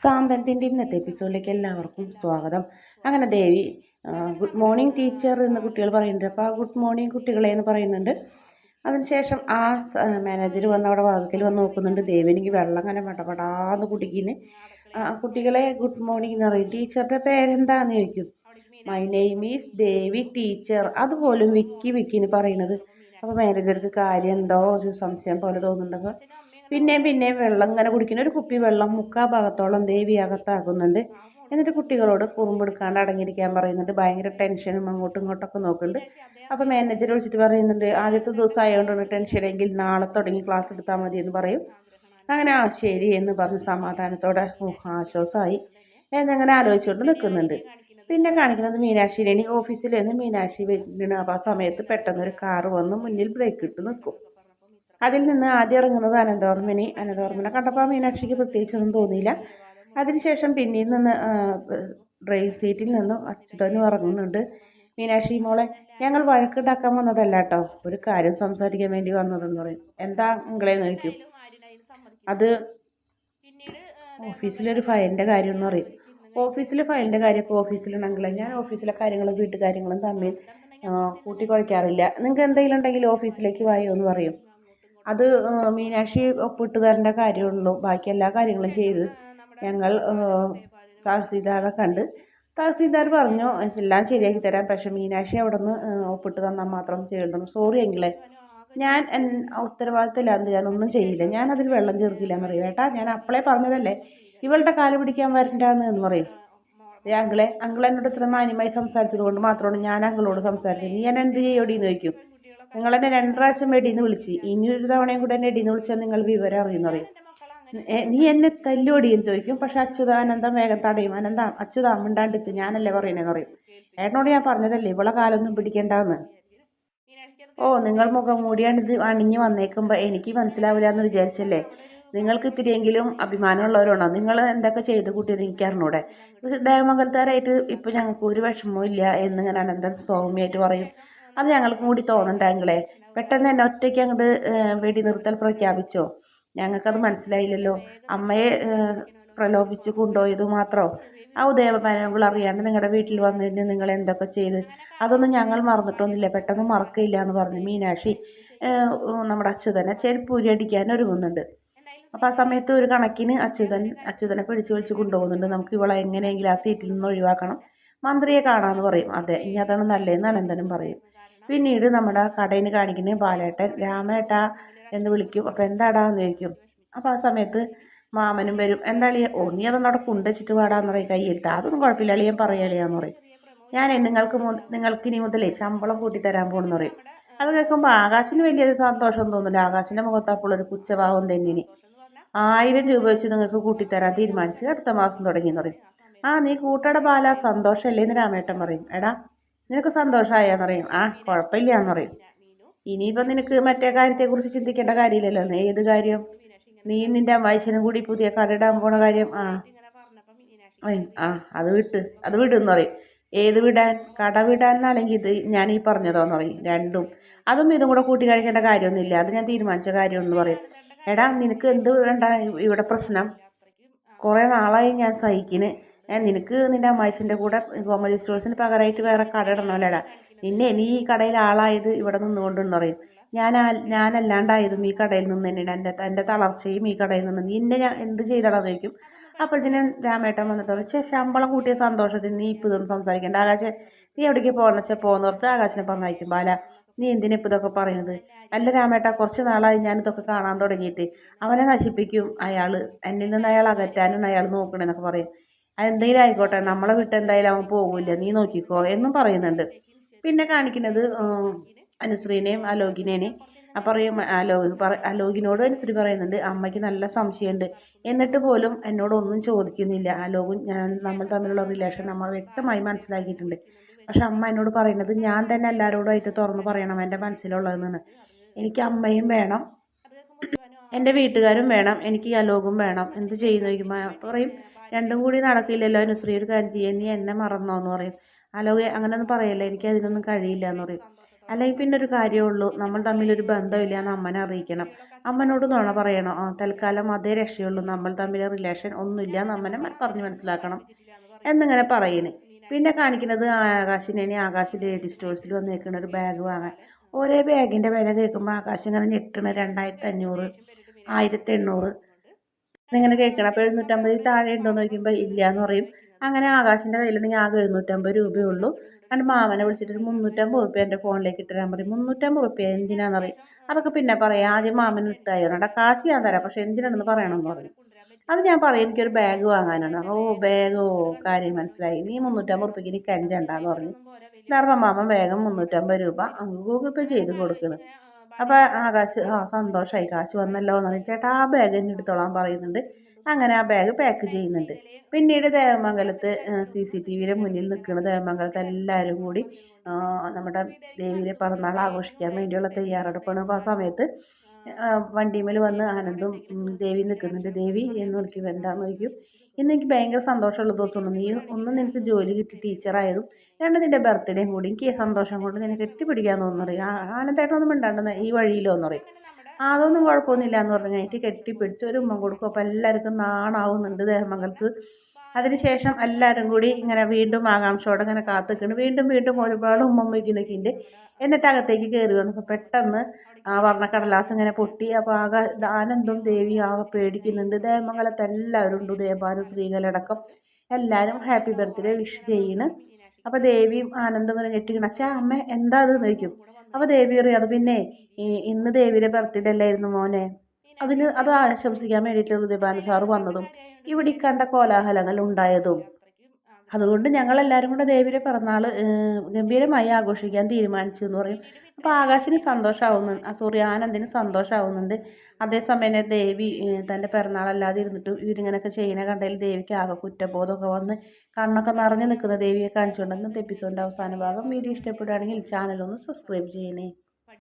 സാന്തനത്തിന്റെ ഇന്നത്തെ എപ്പിസോഡിലേക്ക് എല്ലാവർക്കും സ്വാഗതം. അങ്ങനെ ദേവി ഗുഡ് മോർണിംഗ് ടീച്ചർ എന്ന് കുട്ടികൾ പറയുന്നുണ്ട്. അപ്പോൾ ആ ഗുഡ് മോർണിംഗ് കുട്ടികളെ എന്ന് പറയുന്നുണ്ട്. അതിനുശേഷം ആ മാനേജർ വന്ന് അവിടെ വാതിക്കൽ വന്ന് നോക്കുന്നുണ്ട്. ദേവി എനിക്ക് വെള്ളം അങ്ങനെ പടപടാന്ന് കുടിക്കുന്നു. കുട്ടികളെ ഗുഡ് മോർണിംഗ് എന്ന് പറയും. ടീച്ചറുടെ പേരെന്താന്ന് ചോദിക്കും? My name is Devi teacher അതുപോലും വിക്കി വിക്കിന് പറയുന്നത്. അപ്പോൾ മാനേജർക്ക് കാര്യം എന്തോ ഒരു സംശയം പോലെ തോന്നുന്നുണ്ട്. അപ്പോൾ പിന്നെയും പിന്നെയും വെള്ളം ഇങ്ങനെ കുടിക്കുന്ന ഒരു കുപ്പി വെള്ളം മുക്കാ ഭാഗത്തോളം ദേവി അകത്താക്കുന്നുണ്ട്. എന്നിട്ട് കുട്ടികളോട് കുറുമ്പെടുക്കാണ്ട് അടങ്ങിയിരിക്കാൻ പറയുന്നുണ്ട്. ഭയങ്കര ടെൻഷനും അങ്ങോട്ടും ഇങ്ങോട്ടൊക്കെ നോക്കുന്നുണ്ട്. അപ്പോൾ മാനേജർ വിളിച്ചിട്ട് പറയുന്നുണ്ട് ആദ്യത്തെ ദിവസം ആയതുകൊണ്ടാണ് ടെൻഷനെങ്കിൽ നാളെ തുടങ്ങി ക്ലാസ് എടുത്താൽ മതി എന്ന് പറയും. അങ്ങനെ ആ ശരി എന്ന് പറഞ്ഞ് സമാധാനത്തോടെ ആശ്വാസമായി എന്നങ്ങനെ ആലോചിച്ചുകൊണ്ട് നിൽക്കുന്നുണ്ട്. പിന്നെ കാണിക്കുന്നത് മീനാക്ഷിയിലാണ് ഓഫീസിൽ നിന്ന് മീനാക്ഷി വരുന്നുണ്ട് അപ്പോൾ ആ സമയത്ത് പെട്ടെന്നൊരു കാറ് വന്ന് മുന്നിൽ ബ്രേക്ക് ഇട്ട് നിൽക്കും. അതിൽ നിന്ന് ആദ്യം ഇറങ്ങുന്നത് അനന്തവർമ്മനി അനന്തവർമ്മനെ കണ്ടപ്പോൾ മീനാക്ഷിക്ക് പ്രത്യേകിച്ചൊന്നും തോന്നിയില്ല. അതിനുശേഷം പിന്നെയും നിന്ന് ഡ്രൈവ് സീറ്റിൽ നിന്നും അച്യുതനും ഇറങ്ങുന്നുണ്ട്. മീനാക്ഷി മോളെ ഞങ്ങൾ വഴക്കുണ്ടാക്കാൻ വന്നതല്ല കേട്ടോ ഒരു കാര്യം സംസാരിക്കാൻ വേണ്ടി വന്നതെന്ന് പറയും. എന്താ നിങ്ങളെ നോക്കും അത് ഓഫീസിലൊരു ഫയലിന്റെ കാര്യം എന്ന് പറയും. ഓഫീസിലെ ഫയലിന്റെ കാര്യമൊക്കെ ഓഫീസിലുണ്ടെങ്കിലേ ഞാൻ ഓഫീസിലെ കാര്യങ്ങളും വീട്ടുകാര്യങ്ങളും തമ്മിൽ കൂട്ടിക്കുഴയ്ക്കാറില്ല നിങ്ങൾക്ക് എന്തെങ്കിലും ഉണ്ടെങ്കിൽ ഓഫീസിലേക്ക് വായോ എന്ന് പറയും. അത് മീനാക്ഷി ഒപ്പിട്ട് തരേണ്ട കാര്യമുള്ളൂ. ബാക്കി എല്ലാ കാര്യങ്ങളും ചെയ്ത് ഞങ്ങൾ തഹസീൽദാറെ കണ്ട് തഹസീൽദാർ പറഞ്ഞു എല്ലാം ശരിയാക്കി തരാം. പക്ഷേ മീനാക്ഷി അവിടെ നിന്ന് ഒപ്പിട്ട് തന്നാൽ മാത്രം ചെയ്യണം സോറി എങ്കിലേ ഞാൻ ഉത്തരവാദിത്തമില്ലാന്ന് ഒന്നും ചെയ്യില്ല. ഞാൻ അതിൽ വെള്ളം ചേർക്കില്ല. എന്ന് പറയും. ഏട്ടാ ഞാൻ അപ്പളേ പറഞ്ഞതല്ലേ? ഇവളുടെ കാൽ പിടിക്കാൻ വരണ്ടാന്ന് എന്ന് പറയും. അങ്കിളെ അങ്കിൾ എന്നോട് ഇത്ര മാന്യമായി സംസാരിച്ചത് കൊണ്ട് മാത്രമാണ് ഞാൻ അങ്കിളോട് സംസാരിച്ചത്. നീ ഞാൻ എന്ത് ചെയ്യോടി? എന്ന് ചോദിക്കും. നിങ്ങൾ എന്നെ രണ്ട് പ്രാവശ്യം വെടിന്ന് വിളിച്ച്. ഇനി ഒരു തവണയും കൂടെ എന്നെ ഇടിന്ന് വിളിച്ചാൽ നിങ്ങൾ വിവരം അറിയുന്നറിയും നീ എന്നെ തല്ലോടിയെന്ന് ചോദിക്കും. പക്ഷെ അച്യുതാനന്ദം വേഗം തടയും. അനന്ത അച്യുതാ മിണ്ടാണ്ടിക്ക് ഞാനല്ലേ പറയണേന്ന് പറയും. ഏട്ടനോട് ഞാൻ പറഞ്ഞതല്ലേ ഇവളെ കാലൊന്നും പിടിക്കേണ്ടെന്ന്. ഓ നിങ്ങൾ മുഖം മൂടിയാണിത് അണിഞ്ഞ് വന്നേക്കുമ്പോൾ എനിക്ക് മനസ്സിലാവില്ല എന്ന് വിചാരിച്ചല്ലേ? നിങ്ങൾക്ക് ഇത്തിരിയെങ്കിലും അഭിമാനമുള്ളവരാണോ നിങ്ങൾ എന്തൊക്കെ ചെയ്ത് കൂട്ടിയത് എനിക്ക് അറിഞ്ഞൂടെ. ദേവമംഗലത്താരായിട്ട് ഇപ്പോൾ ഞങ്ങൾക്ക് ഒരു വിഷമവും ഇല്ല എന്നിങ്ങനെ അനന്തൻ സൗമ്യമായിട്ട് പറയും. അത് ഞങ്ങൾക്കും കൂടി തോന്നണ്ടെങ്കിലേ പെട്ടെന്ന് തന്നെ ഒറ്റയ്ക്ക് അങ്ങോട്ട് വെടി നിർത്തൽ പ്രഖ്യാപിച്ചോ? ഞങ്ങൾക്കത് മനസ്സിലായില്ലല്ലോ. അമ്മയെ പ്രലോഭിച്ച് കൊണ്ടുപോയത് മാത്രമോ ആ ഉദയപനങ്ങൾ അറിയാണ്ട് നിങ്ങളുടെ വീട്ടിൽ വന്നതിന് നിങ്ങൾ എന്തൊക്കെ ചെയ്ത്? അതൊന്നും ഞങ്ങൾ മറന്നിട്ടൊന്നുമില്ല. പെട്ടെന്ന് മറക്കില്ല എന്ന് പറഞ്ഞു മീനാക്ഷി. നമ്മുടെ അച്യുതനെ ചെരുപ്പ് അടിക്കാൻ ഒരുങ്ങുന്നുണ്ട്. അപ്പോൾ ആ സമയത്ത് ഒരു കണക്കിന് അച്യുതൻ അച്യുതനെ പിടിച്ചു വിളിച്ച് കൊണ്ടുപോകുന്നുണ്ട്. നമുക്ക് ഇവളെ എങ്ങനെയെങ്കിലും ആ സീറ്റിൽ നിന്ന് ഒഴിവാക്കണം. മന്ത്രിയെ കാണാമെന്ന് പറയും. അതെ ഇനി അതാണ് നല്ലതെന്ന് അനന്തനും പറയും. പിന്നീട് നമ്മുടെ കടയിൽ കാണിക്കുന്ന ബാലേട്ടൻ രാമേട്ട എന്ന് വിളിക്കും. അപ്പോൾ എന്താടാ എന്ന് ചോദിക്കും. അപ്പോൾ ആ സമയത്ത് മാമനും വരും. എന്താ അളിയ? ഓ നീ അവിടെ കുണ്ടച്ചിട്ട് പാടാന്ന് പറയും. കയ്യെടുത്ത് അതൊന്നും കുഴപ്പമില്ല. അളിയൻ പറയളിയാന്ന് പറയും. ഞാൻ നിങ്ങൾക്ക് നിങ്ങൾക്ക് ഇനി മുതലേ ശമ്പളം കൂട്ടി തരാൻ പോകണമെന്ന് പറയും. അത് കേൾക്കുമ്പോൾ ആകാശിന് വലിയ സന്തോഷം തോന്നില്ല ആകാശിന്റെ മുഖത്ത് അപ്പോൾ ഒരു പുച്ഛഭാവം തെന്നിനി ആയിരം രൂപ വെച്ച് നിങ്ങൾക്ക് കൂട്ടിത്തരാൻ തീരുമാനിച്ച് അടുത്ത മാസം തുടങ്ങിയെന്ന് പറയും. ആ നീ കൂട്ടട ബാല സന്തോഷമല്ലേ എന്ന് രാമേട്ടൻ പറയും. എടാ നിനക്ക് സന്തോഷമായെന്ന് പറയും. ആ കുഴപ്പമില്ല എന്ന് പറയും. ഇനിയിപ്പോൾ നിനക്ക് മറ്റേ കാര്യത്തെക്കുറിച്ച് ചിന്തിക്കേണ്ട കാര്യമില്ലല്ലോ. ഏത് കാര്യം? നീ നിന്റെ വയസ്സിനും കൂടി പുതിയ കടയിടാൻ പോണ കാര്യം? ആ. ആ അത് വിട്ട് അത് വിടുന്ന് പറയും. ഏത് വിടാൻ? കട വിടാൻ അല്ലെങ്കിൽ ഇത് ഞാൻ ഈ പറഞ്ഞതോന്ന് പറയും. രണ്ടും. അതും ഇതും കൂടെ കൂട്ടി കഴിക്കേണ്ട കാര്യമൊന്നുമില്ല അത് ഞാൻ തീരുമാനിച്ച കാര്യമെന്ന് പറയും. എടാ നിനക്ക് എന്ത് വേണ്ട ഇവിടെ പ്രശ്നം? കുറേ നാളായി ഞാൻ സഹിക്കിന്. നിനക്ക് നിന്റെ അമ്മായിച്ചിന്റെ കൂടെ ഗോമതി സ്റ്റോഴ്സിന് പകരമായിട്ട് വേറെ കട ഇടണമല്ലേടാ നിന്നെ നീ ഈ കടയിൽ ആളായത് ഇവിടെ നിന്നുകൊണ്ടെന്ന് പറയും. ഞാൻ ഞാനല്ലാണ്ടായതും ഈ കടയിൽ നിന്ന് തന്നെയാണ്. എന്റെ എന്റെ തളർച്ചയും ഈ കടയിൽ നിന്ന്. നിന്നെ ഞാൻ എന്ത് ചെയ്തടാന്ന് ചോദിക്കും അപ്പോഴത്തേനും രാമേട്ടൻ വന്നിട്ട് ചേ ശമ്പളം കൂട്ടിയ സന്തോഷത്തിൽ നീ ഇപ്പോൾ ഇതൊന്നും സംസാരിക്കേണ്ട. ആകാശ നീ എവിടേക്ക് പോകണം വെച്ചാൽ പോകുന്നവർക്ക് ആകാശനെ പറഞ്ഞയക്കും ബാല നീ എന്തിനാ ഇപ്പോൾ ഇതൊക്കെ പറയുന്നത്? അല്ല രാമേട്ട കുറച്ച് നാളായി ഞാനിതൊക്കെ കാണാൻ തുടങ്ങിയിട്ട്. അവനെ നശിപ്പിക്കും അയാൾ എന്നിൽ നിന്ന് അയാൾ അകറ്റാനും അയാൾ നോക്കണമെന്നൊക്കെ പറയും. എന്തെങ്കിലും ആയിക്കോട്ടെ നമ്മളെ വിട്ട് എന്തായാലും അവൻ പോകില്ല നീ നോക്കിക്കോ എന്നും പറയുന്നുണ്ട്. പിന്നെ കാണിക്കുന്നത് അനുശ്രീനെയും അലോകിനേനെയും പറയും അലോ അലോകിനോട് അനുശ്രീ പറയുന്നുണ്ട് അമ്മയ്ക്ക് നല്ല സംശയമുണ്ട്. എന്നിട്ട് പോലും എന്നോടൊന്നും ചോദിക്കുന്നില്ല. അലോകും ഞാൻ നമ്മൾ തമ്മിലുള്ള റിലേഷൻ നമ്മൾ വ്യക്തമായി മനസ്സിലാക്കിയിട്ടുണ്ട്. പക്ഷെ അമ്മ എന്നോട് പറയുന്നത് ഞാൻ തന്നെ എല്ലാവരോടുമായിട്ട് തുറന്ന് പറയണം എന്റെ മനസ്സിലുള്ളതെന്നാണ്. എനിക്ക് അമ്മയും വേണം എന്റെ വീട്ടുകാരും വേണം എനിക്ക് ഈ അലോകും വേണം. എന്ത് ചെയ്യുന്നു? പറയും രണ്ടും കൂടി നടക്കില്ലല്ലോ നുസ്രീ ഒരു കാര്യം ചെയ്യാൻ നീ എന്നെ മറന്നോ എന്ന് പറയും. അലോകെ അങ്ങനെയൊന്നും പറയല്ലേ എനിക്ക് അതിനൊന്നും കഴിയില്ല എന്ന് പറയും അല്ലെങ്കിൽ പിന്നെ ഒരു കാര്യമേ ഉള്ളൂ നമ്മൾ തമ്മിലൊരു ബന്ധമില്ല എന്ന് അമ്മനെ അറിയിക്കണം. അമ്മനോട് നോണ പറയണം? ആ തൽക്കാലം അതേ രക്ഷയുള്ളൂ. നമ്മൾ തമ്മിൽ റിലേഷൻ ഒന്നുമില്ല എന്ന് അമ്മനെ പറഞ്ഞ് മനസ്സിലാക്കണം. എന്നിങ്ങനെ പറയുന്നത് പിന്നെ കാണിക്കുന്നത് ആകാശിനെ ആകാശിന്റെ ലേഡി സ്റ്റോഴ്സിൽ വന്നേക്കുന്ന ഒരു ബാഗ് വാങ്ങാൻ. ഒരേ ബാഗിന്റെ വില കേൾക്കുമ്പോൾ ആകാശം ഇങ്ങനെ ഞെട്ടണ്. രണ്ടായിരത്തി അഞ്ഞൂറ് ആയിരത്തി എണ്ണൂറ് ഇങ്ങനെ കേൾക്കണം. അപ്പോൾ എഴുന്നൂറ്റമ്പത് താഴെ ഉണ്ടോ എന്ന് ചോദിക്കുമ്പോൾ ഇല്ല എന്ന് പറയും. അങ്ങനെ ആകാശിന്റെ കയ്യിലുണ്ടെങ്കിൽ ആകെ എഴുന്നൂറ്റമ്പത് രൂപയേ ഉള്ളൂ. എന്റെ മാമനെ വിളിച്ചിട്ട് ഒരു മുന്നൂറ്റമ്പത് റുപ്യ എന്റെ ഫോണിലേക്ക് ഇട്ട് തരാൻ പറയും. മുന്നൂറ്റമ്പത് റുപ്യ എന്തിനാന്ന് പറയും. അതൊക്കെ പിന്നെ പറയാം. ആദ്യം മാമന് അവിടെ കാശ് ഞാൻ തരാം. പക്ഷേ എന്തിനാണെന്ന് പറയണമെന്ന് പറയും. അത് ഞാൻ പറയും എനിക്കൊരു ബാഗ് വാങ്ങാനാണ്. ഓ ബാഗോ? കാര്യം മനസ്സിലായി. നീ മുന്നൂറ്റമ്പത് റുപ്യക്ക് എനിക്ക് കഞ്ചണ്ടാന്ന് പറഞ്ഞു. ധർമ്മമാമൻ വേഗം മുന്നൂറ്റമ്പത് രൂപ ഗൂഗിൾ പേ ചെയ്ത് കൊടുക്കുന്നു. അപ്പോൾ ആകാശ് ആ സന്തോഷമായി കാശ് വന്നല്ലോ എന്ന് പറഞ്ഞാൽ ചേട്ടാ ആ ബാഗ് എന്നെ എടുത്തോളാൻ പറയുന്നുണ്ട്. അങ്ങനെ ആ ബാഗ് പാക്ക് ചെയ്യുന്നുണ്ട്. പിന്നീട് ദേവമംഗലത്ത് സി സി ടി വിയുടെ മുന്നിൽ നിൽക്കുന്ന ദേവമംഗലത്ത് എല്ലാവരും കൂടി നമ്മുടെ ദേവിയുടെ പിറന്നാൾ ആഘോഷിക്കാൻ വേണ്ടിയുള്ള തയ്യാറെടുപ്പാണ്. അപ്പോൾ ആ സമയത്ത് വണ്ടിമേൽ വന്ന് ആനന്ദും ദേവി നിൽക്കുന്നുണ്ട്. ദേവി എന്ന് വിളിക്കും എന്താണെന്ന് ചോദിക്കും? ഇന്ന് എനിക്ക് ഭയങ്കര സന്തോഷമുള്ള ദിവസമാണ്. നീ ഒന്ന് നിനക്ക് ജോലി കിട്ടി ടീച്ചറായതും രണ്ട് നിന്റെ ബർത്ത്ഡേയും കൂടി എനിക്ക് സന്തോഷം കൊണ്ട് നിന്നെ തോന്നുന്നു ആനന്ദേട്ടനൊന്നും മിണ്ടാണ്ടെന്ന് ഈ വഴിയിലോ എന്ന് പറയും. അതൊന്നും കുഴപ്പമൊന്നുമില്ല എന്ന് പറഞ്ഞു കഴിഞ്ഞിട്ട് കെട്ടിപ്പിടിച്ച് ഒരു ഉമ്മ കൊടുക്കും. അപ്പോൾ എല്ലാവർക്കും നാണാവുന്നുണ്ട് ദേഹമംഗലത്ത് അതിനുശേഷം എല്ലാവരും കൂടി ഇങ്ങനെ വീണ്ടും ആകാംക്ഷയോടെ ഇങ്ങനെ കാത്തിക്കുന്നു വീണ്ടും വീണ്ടും ഒരുപാട് ഉമ്മ വയ്ക്കുന്നൊക്കെ ഉണ്ട് എന്നിട്ട് അകത്തേക്ക് കയറി വന്നപ്പോൾ പെട്ടെന്ന് ആ വർണക്കടലാസ് ഇങ്ങനെ പൊട്ടി. അപ്പോൾ ആകെ ആനന്ദം ദേവി ആകെ പേടിക്കുന്നുണ്ട്. ദേവമംഗലത്ത് എല്ലാവരും ഉണ്ട്. ദേവാനും സ്ത്രീകളടക്കം എല്ലാവരും ഹാപ്പി ബർത്ത്ഡേ വിഷ് ചെയ്യുന്നു അപ്പോൾ ദേവിയും ആനന്ദം ഇങ്ങനെ ഞെട്ടിക്കണം. അച്ഛാ അമ്മ എന്താ അത് ചോദിക്കും. അപ്പോൾ ദേവി പറയും പിന്നെ ഇന്ന് ദേവിയുടെ ബർത്ത്ഡേ അല്ലായിരുന്നു മോനെ. അതിന് അത് ആശംസിക്കാൻ വേണ്ടിയിട്ട് ഉദയഭാനു സാറ് വന്നതും ഇവിടെ കണ്ട കോലാഹലങ്ങൾ ഉണ്ടായതും. അതുകൊണ്ട് ഞങ്ങളെല്ലാവരും കൂടെ ദേവിയുടെ പിറന്നാൾ ഗംഭീരമായി ആഘോഷിക്കാൻ തീരുമാനിച്ചു എന്ന് പറയും. അപ്പോൾ ആകാശിന് സന്തോഷമാവുന്നു സോറി ആനന്ദിന് സന്തോഷമാവുന്നുണ്ട് അതേസമയം ദേവി തന്റെ പിറന്നാളല്ലാതെ ഇരുന്നിട്ട് ഇവരിങ്ങനെയൊക്കെ ചെയ്യുന്ന കണ്ടതിൽ ദേവിക്ക് ആകെ കുറ്റബോധമൊക്കെ വന്ന് കണ്ണൊക്കെ നിറഞ്ഞു നിൽക്കുന്ന ദേവിയെ കാണിച്ചുകൊണ്ട് ഇന്നത്തെ എപ്പിസോഡിന്റെ അവസാന ഭാഗം. വീഡിയോ ഇഷ്ടപ്പെടുകയാണെങ്കിൽ ചാനലൊന്ന് സബ്സ്ക്രൈബ് ചെയ്യണേ.